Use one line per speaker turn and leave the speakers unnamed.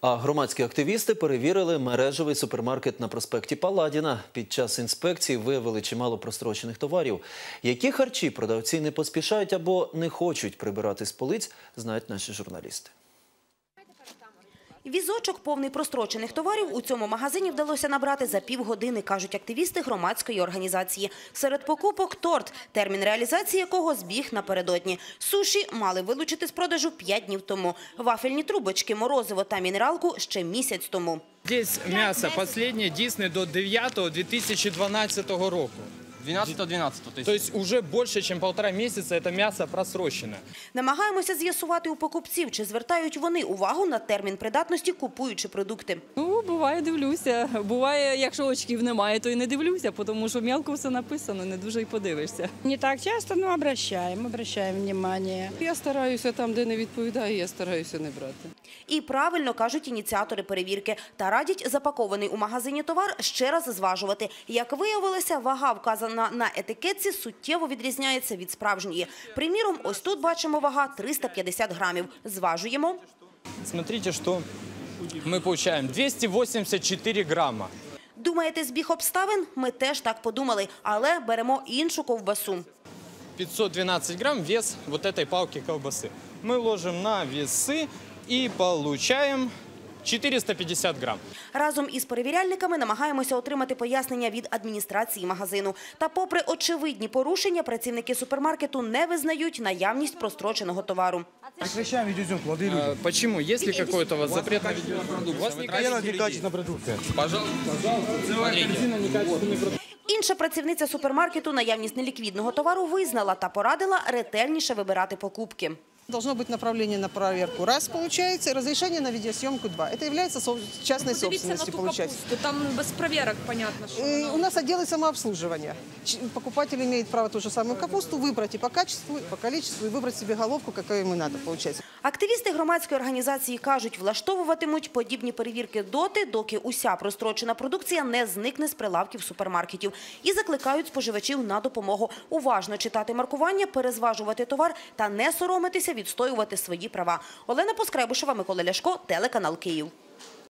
А громадські активісти перевірили мережевий супермаркет на проспекті Паладіна. Під час інспекції виявили чимало прострочених товарів. Які харчі продавці не поспішають або не хочуть прибирати з полиць, знають наші журналісти.
Візочок повний прострочених товарів у цьому магазині вдалося набрати за півгодини, кажуть активісти громадської організації. Серед покупок – торт, термін реалізації якого збіг напередодні. Суші мали вилучити з продажу 5 днів тому. Вафельні трубочки, морозиво та мінералку – ще місяць тому.
Здесь мясо последнее дійсне до 9 2012 року.
12-12, то
То есть уже больше, чем полтора месяца это мясо просрочено.
Намагаємося з'ясувати у покупців, чи звертають вони увагу на термін придатності, купуючи продукти.
Ну, буває, дивлюся. Буває, якщо очків немає, то і не дивлюся, тому що мелко все написано, не дуже й подивишся.
Не так часто, но обращаем, обращаем внимание.
Я стараюся там, де не відповідає, я стараюся не брати.
І правильно кажуть ініціатори перевірки та радять запакований у магазині товар ще раз зважувати. Як виявилося, вага вказана на етикетці суттєво відрізняється від справжньої. Приміром, ось тут бачимо вага 350 грамів. Зважуємо.
Смотрите, что мы получаем. 284 грамма.
Думаєте, збіг обставин? Ми теж так подумали, але беремо іншу ковбасу.
512 грамм вес вот этой палки колбасы. Мы ложим на весы и получаем 450 грамм.
Разом із перевіряльниками намагаємося отримати пояснення від адміністрації магазину. Та попри очевидні порушення, працівники супермаркету не визнають наявність простроченого товару.
Прекращаем видеозъемку, молодые люди.
Почему? Есть ли какой-то у вас запрет на видеопродукцию? У вас
некачественная продукция.
Інша працівниця супермаркету наявність неліквідного товару визнала та порадила ретельніше вибирати покупки.
Должно быть направление на проверку. Раз получается, разрешение на видеосъемку два. Это является частной
Подивіться на
собственностью,
ту
получается.
капусту, там без проверок понятно, що
Э,
вона.
У нас отделы самообслуживания. Ч- Покупатель имеет право ту же самую капусту выбрать и по качеству, и по количеству, и выбрать себе головку, какая ему надо, получается.
Активісти громадської організації кажуть, влаштовуватимуть подібні перевірки доти, доки уся прострочена продукція не зникне з прилавків супермаркетів. І закликають споживачів на допомогу уважно читати маркування, перезважувати товар та не соромитися відстоювати свої права. Олена Поскребушева, Микола Ляшко, телеканал Київ.